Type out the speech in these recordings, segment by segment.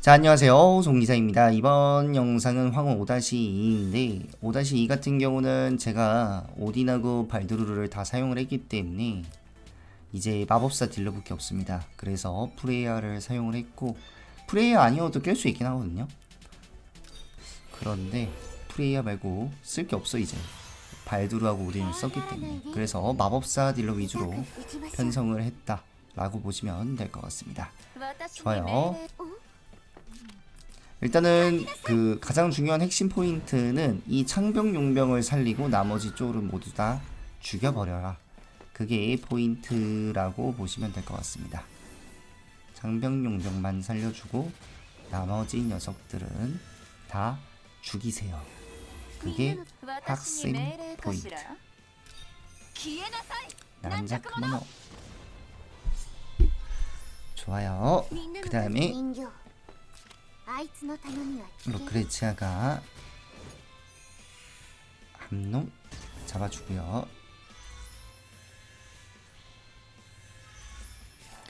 자 안녕하세요. 송기사입니다. 이번 영상은 황혼 5-2인데 5-2 같은 경우는 제가 오딘하고 발드루를 다 사용을 했기 때문에 이제 마법사 딜러밖에 없습니다. 그래서 프레이야를 사용을 했고 프레이야 아니어도 깰 수 있긴 하거든요. 그런데 프레이야 말고 쓸 게 없어 이제. 발두르하고 오딘을 썼기 때문에. 그래서 마법사 딜러 위주로 편성을 했다 라고 보시면 될 것 같습니다. 좋아요. 일단은 그 가장 중요한 핵심 포인트는 이 창병 용병을 살리고 나머지 쪽은 모두 다 죽여버려라. 그게 포인트라고 보시면 될 것 같습니다. 장병 용병만 살려주고 나머지 녀석들은 다 죽이세요. 그게 학생 포인트. 난자 크모노. 좋아요. 그 다음에 로크레치아가 한 놈 잡아주고요.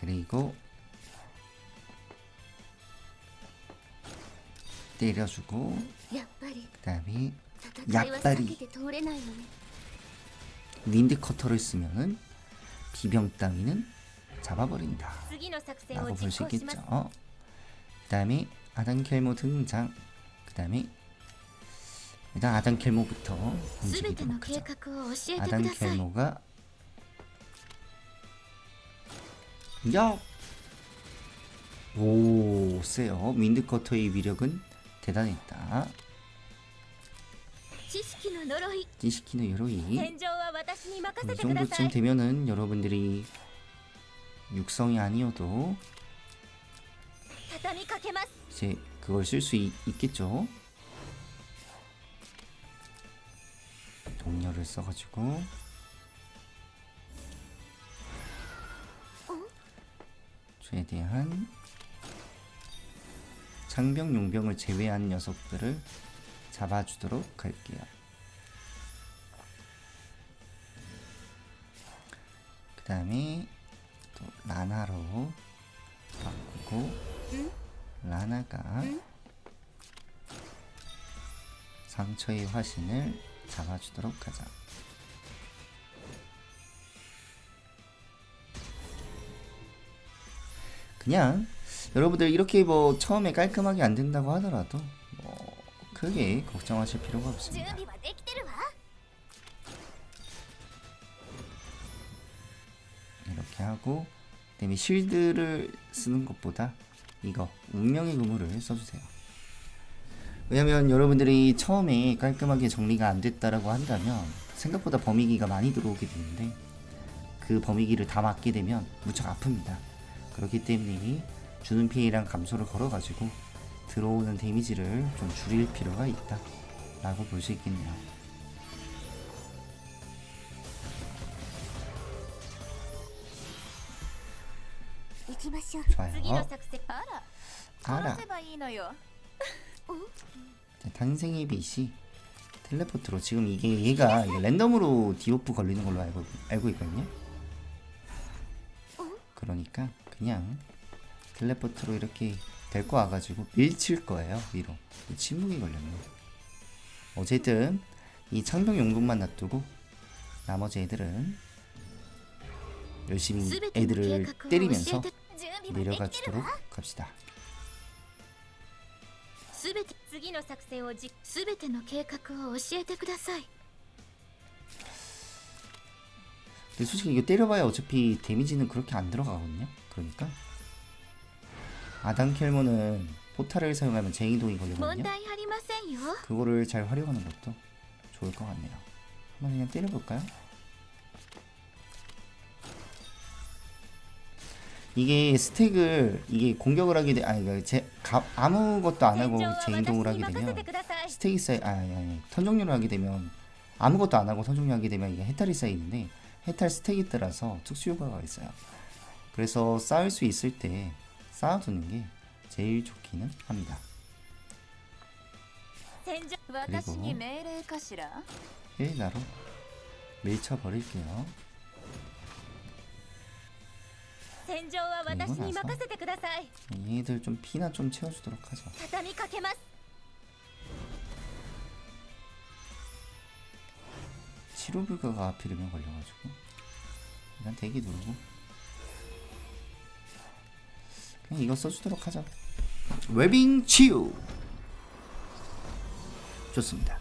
그리고 때려주고 그다음에 약발이 윈드커터를 쓰면 비병 따위는 잡아버린다. 라고 볼 수 있겠죠. 그 다음에 아담 켈모 등장. 그 다음에 일단 아담 켈모부터 아담 켈모가 야! 오, 세요. 윈드커터의 위력은 대단했다. 지식키노 요로이. 이 정도쯤 되면은 여러분들이 육성이 아니어도 이제 그걸 쓸 수 있겠죠. 동료를 써가지고 최대한 장병 용병을 제외한 녀석들을 잡아주도록 할게요. 그 다음에 또 라나로 바꾸고 라나가 응? 상처의 화신을 잡아주도록 하자. 그냥 여러분들 이렇게 뭐 처음에 깔끔하게 안 된다고 하더라도 뭐 크게 걱정하실 필요가 없습니다. 이렇게 하고 그다음에 쉴드를 쓰는 것보다 이거 운명의 그물을 써주세요. 왜냐면 여러분들이 처음에 깔끔하게 정리가 안 됐다라고 한다면 생각보다 범위기가 많이 들어오게 되는데 그 범위기를 다 맞게 되면 무척 아픕니다. 그렇기 때문에 주는 피해량 감소를 걸어가지고 들어오는 데미지를 좀 줄일 필요가 있다. 라고 볼 수 있겠네요. きましょう次の 좋아요. 作戦あら 알아. 殺せばいいのよ 자, 탄생의 빛이 텔레포트로 지금 이게 얘가 이게 랜덤으로 디오프 걸리는 걸로 알고 알고 있거든요. 그러니까 그냥 텔레포트로 이렇게 데리고 와가지고 밀칠 거예요 위로 침묵이 걸렸네. 어쨌든 이 창병 용분만 놔두고 나머지 애들은 열심히 すべての計 애들을 画を教 때리면서 えて準備は 내려가 できてる 주도록 わ 갑시다. すべて次の作戦を実すべての計画を教えてください 근데 솔직히 이거 때려봐야 어차피 데미지는 그렇게 안 들어가거든요. 그러니까 아단 켈모는 포탈을 사용하면 쟁이동이 問 걸리거든요. 題ありませんよ 그거를 잘 활용하는 것도 좋을 것 같네요. 한번 그냥 때려볼까요? 이게 스택을 이게 공격을 하게 돼 아니 그러니까 제 가, 아무것도 안 하고 제 행동을 하게 되면 스택이 쌓이 아 아니 턴 종료를 하게 되면 아무것도 안 하고 턴 종료하게 되면 이게 해탈이 쌓이는데 해탈 스택에 따라서 특수 효과가 있어요. 그래서 쌓을 수 있을 때 쌓아두는 게 제일 좋기는 합니다. 그리고 1나로 예, 밀쳐버릴게요. 戦場は私に任せてください 얘들 좀 피나 좀 채워주도록 하죠. 畳みかけます 치료 불가가 하필이면 걸려가지고 일단 대기 누르고 그냥 이거 써주도록 하죠. 웨빙 치유 좋습니다.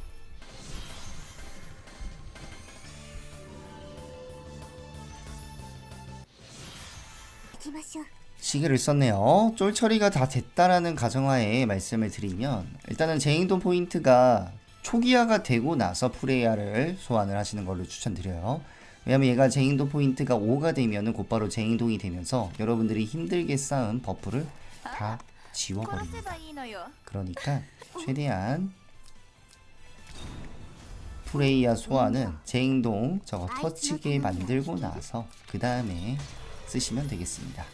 시계를 썼네요. 쫄 처리가 다 됐다라는 가정하에 말씀을 드리면 일단은 제행동 포인트가 초기화가 되고 나서 프레이아를 소환을 하시는 걸로 추천드려요. 왜냐면 얘가 제행동 포인트가 5가 되면 곧바로 제행동이 되면서 여러분들이 힘들게 쌓은 버프를 다 지워버립니다. 그러니까 최대한 프레이아 소환은 제행동 저거 터치게 만들고 나서 그 다음에 쓰시면 되겠습니다.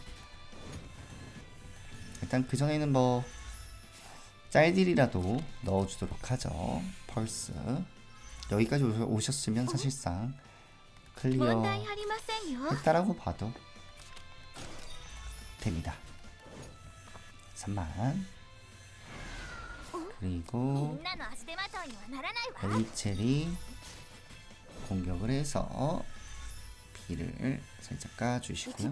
일단 그 전에는 뭐 짤딜이라도 넣어주도록 하죠. 펄스 여기까지 오셨으면 사실상 클리어 했다라고 봐도 됩니다. 3만 그리고 레이첼이 공격을 해서 비를 살짝 까주시고요.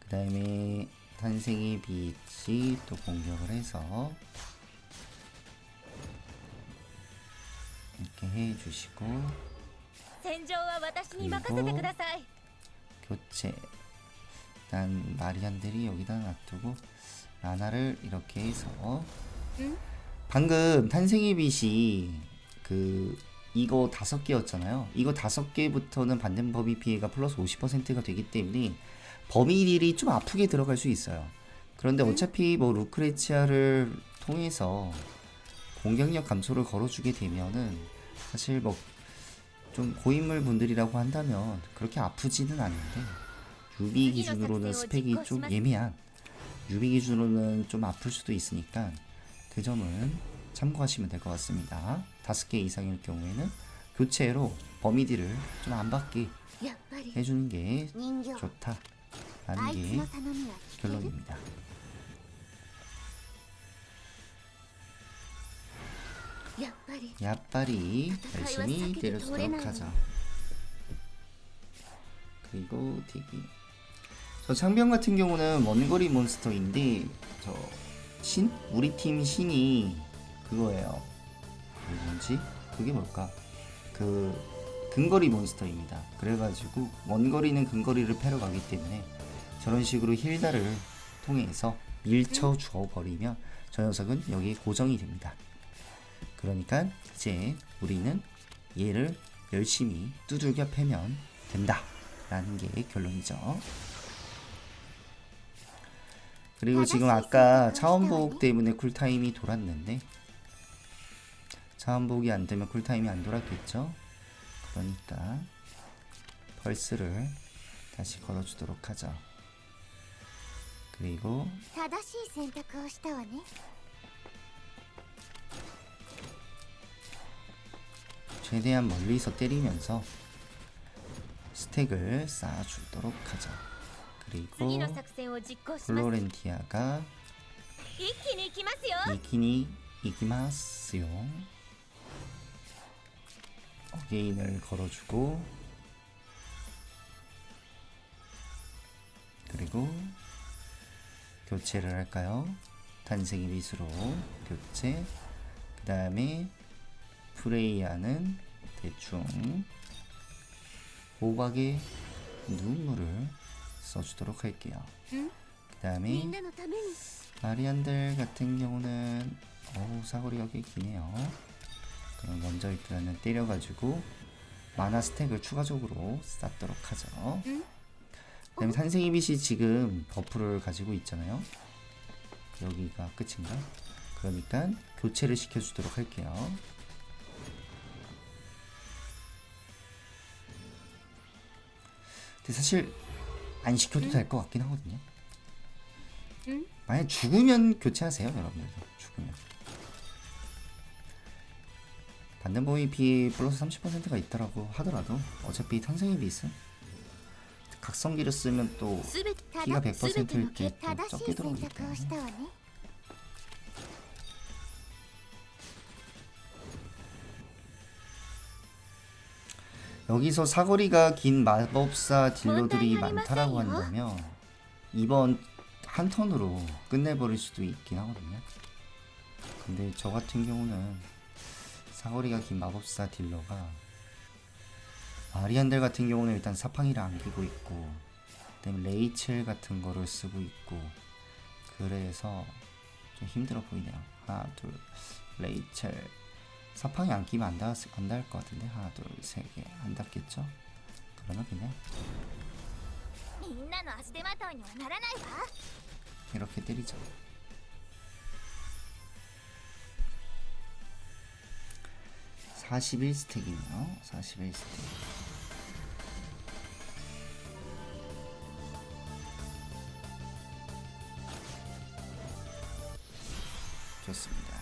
그 다음에 탄생의 빛이 또 공격을 해서 이렇게 해주시고 그리고 교체. 일단 마리안들이 여기다 놔두고 라나를 이렇게 해서 방금 탄생의 빛이 그 이거 다섯 개였잖아요. 이거 다섯 개부터는 반den법이 피해가 플러스 50%가 되기 때문에 범위들이 좀 아프게 들어갈 수 있어요. 그런데 어차피 뭐 루크레치아를 통해서 공격력 감소를 걸어주게 되면은 사실 뭐 좀 고인물 분들이라고 한다면 그렇게 아프지는 않은데 유비 기준으로는 스펙이 좀 예매한 유비 기준으로는 좀 아플 수도 있으니까 그 점은 참고하시면 될 것 같습니다. 다섯 개 이상일 경우에는 교체로 범위디를 좀 안 받게 해주는 게 좋다. 라는 게 결론입니다. 야빨이 열심히 때려주도록 하자. 그리고 대기. 저 창병 같은 경우는 원거리 몬스터인데 저 신? 우리 팀 신이 그거예요. 뭔지? 그게 뭘까? 그 근거리 몬스터입니다. 그래가지고 원거리는 근거리를 패러 가기 때문에 저런 식으로 힐다를 통해서 밀쳐 주어 버리면 저 녀석은 여기에 고정이 됩니다. 그러니까 이제 우리는 얘를 열심히 두들겨 패면 된다. 라는 게 결론이죠. 그리고 지금 아까 차원복 때문에 쿨타임이 돌았는데 차원복이 안 되면 쿨타임이 안 돌았겠죠? 그러니까 펄스를 다시 걸어주도록 하죠. 그리고 최대한 멀리서 때리면서 스택을 쌓아주도록 하자. 그리고 플로렌티아가 이기니 이기마스요. 어게인을 걸어주고 그리고 교체를 할까요? 탄생이 미수로 교체. 그 다음에 프레이야는 대충 오박의 눈물을 써주도록 할게요. 그 다음에 아리안들 같은 경우는 어우 사거리가 꽤 기네요. 그럼 먼저 일단은 때려가지고 마나 스택을 추가적으로 쌓도록 하죠. 응? 그다음에 탄생의 빛이 지금 버프를 가지고 있잖아요. 여기가 끝인가? 그러니까 교체를 시켜주도록 할게요. 근데 사실 안 시켜도 될 것 같긴 하거든요. 응? 만약 죽으면 교체하세요, 여러분들도. 죽으면. 범위 비 플러스 30%가 있더라고 하더라도 어차피 탄생의 빛은 각성기를 쓰면 또 피가 100% 이렇게 적게 들어오기 때문에 여기서 사거리가 긴 마법사 딜러들이 많다라고 한다면 이번 한 턴으로 끝내버릴 수도 있긴 하거든요. 근데 저 같은 경우는 사거리가 긴 마법사 딜러가 아리안델 같은 경우는 일단 사팡이를 안기고 있고 그다음에 레이첼 같은 거를 쓰고 있고 그래서 좀 힘들어 보이네요. 하나 둘 레이첼. 사팡이 안 끼면 안, 닿을 안 닿을 것 같은데? 하나 둘 세 개 안 닿겠죠? 그러면 그냥. 이렇게 때리죠. 사십일 스택이네요. 사십일 스택. 좋습니다.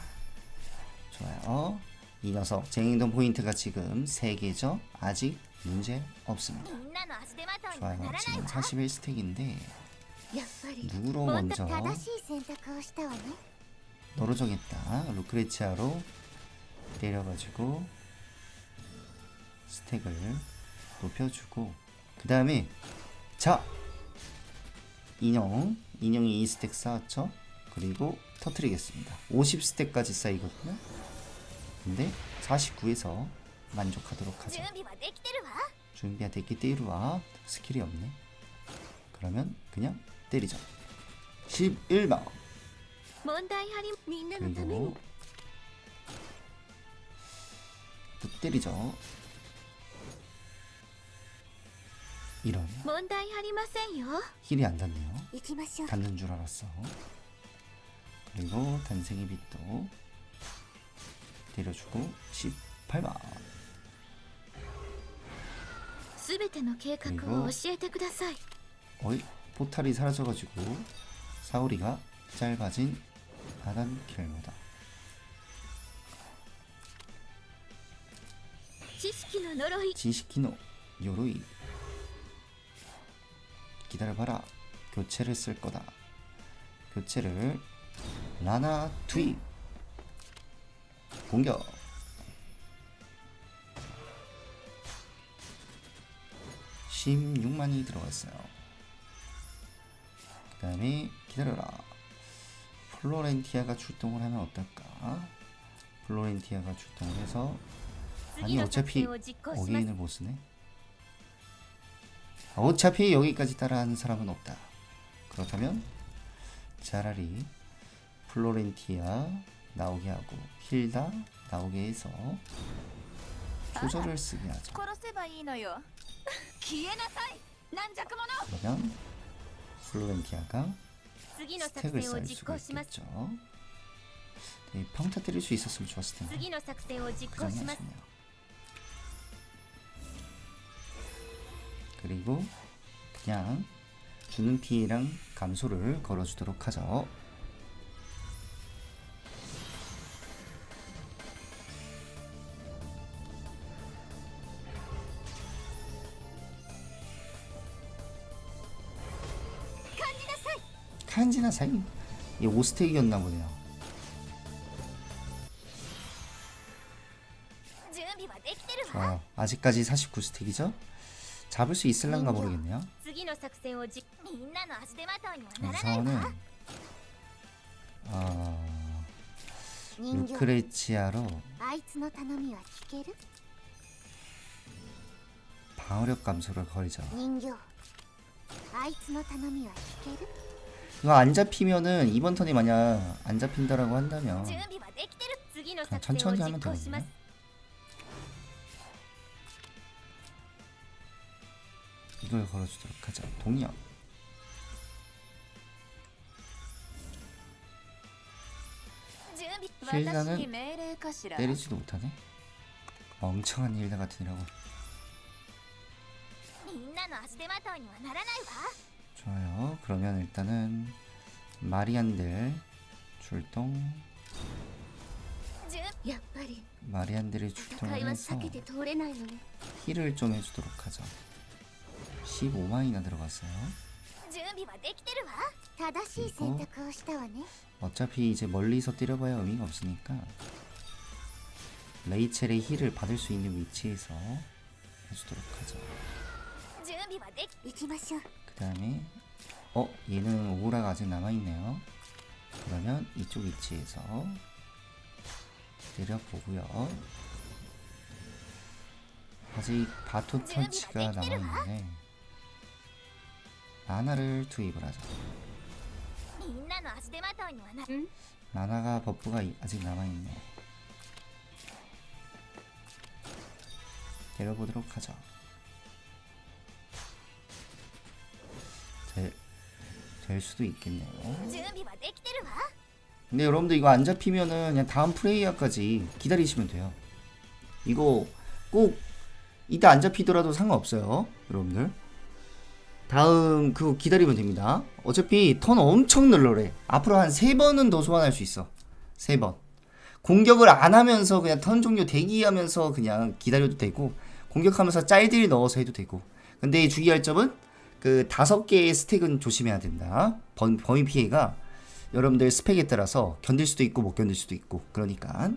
좋아요. 이 녀석 쟁이동 포인트가 지금 3개죠? 아직 문제 없습니다. 좋아요. 지금 41스택인데 누구로 먼저 너로 정했다. 루크레치아로 때려가지고 스택을 높여주고 그 다음에 자! 인형 인형이 2스택 쌓았죠? 그리고 터트리겠습니다. 50스택까지 쌓이거든요. 근데 49에서 만족하도록 하죠. 준비가 됐기 때이루와 스킬이 없네. 그러면 그냥 때리죠. 11번 그리고 또 때리죠. 이런 힐이 안 닿네요. 닿는 줄 알았어. 그리고 단생의 빛도 내려주고 18만 그리고 어이 포탈이 사라져가지고 사오리가 짧아진 하단 길모다. 지식기노 요로이. 기다려봐라. 교체를 쓸 거다. 교체를 라나 투이. 공격. 16만이 들어갔어요. 그 다음에 기다려라. 플로렌티아가 출동을 하면 어떨까? 플로렌티아가 출동을 해서 아니 어차피 어게인을 못쓰네. 아, 어차피 여기까지 따라하는 사람은 없다. 그렇다면 차라리 플로렌티아 나오게 하고 힐다 나오게 해서 조절을 쓰게 하죠. 그러면 플로렌티아가 스택을 쌓을 수가 있겠죠. 네, 평타 때릴 수 있었으면 좋았을 텐데. 그장이 아쉽네요. 그리고 그냥 주는 피해랑 감소를 걸어주도록 하죠. 한지나 사이 이 오스텍이었나 보네요. 어, 아직까지 49스택이죠? 잡을 수 있을란가 모르겠네요. 우선은 루크레치아로 방어력 감소를 걸죠. 그거 안 잡히면은 이번 턴이 만약 안 잡힌다라고 한다면 그냥 천천히 하면 되거든요 이걸 걸어주도록 하자. 동의함 힐다는 때리지도 못하네. 멍청한 힐다 같으니라고. 좋아요. 그러면 일단은 마리안들 출동. 마리안들이 출동해서 힐을 좀 해주도록 하죠. 15만이나 들어갔어요. 그리고 어차피 이제 멀리서 때려봐야 의미가 없으니까 레이첼의 힐을 받을 수 있는 위치에서 해주도록 하죠. 그 다음에 어? 얘는 오그라가 아직 남아있네요. 그러면 이쪽 위치에서 내려보고요. 아직 바토 터치가 남아있는데 나나를 투입을 하죠 나나가 버프가 아직 남아있네. 내려보도록 하죠. 될 수도 있겠네요. 근데 여러분들 이거 안 잡히면은 그냥 다음 플레이어까지 기다리시면 돼요. 이거 꼭 이따 안 잡히더라도 상관없어요. 여러분들. 다음 그거 기다리면 됩니다. 어차피 턴 엄청 널널해. 앞으로 한 3번은 더 소환할 수 있어. 3번. 공격을 안 하면서 그냥 턴 종료 대기하면서 그냥 기다려도 되고 공격하면서 짤들이 넣어서 해도 되고 근데 주의할 점은 그 다섯 개의 스택은 조심해야 된다. 범, 범위 피해가 여러분들 스펙에 따라서 견딜 수도 있고 못 견딜 수도 있고 그러니까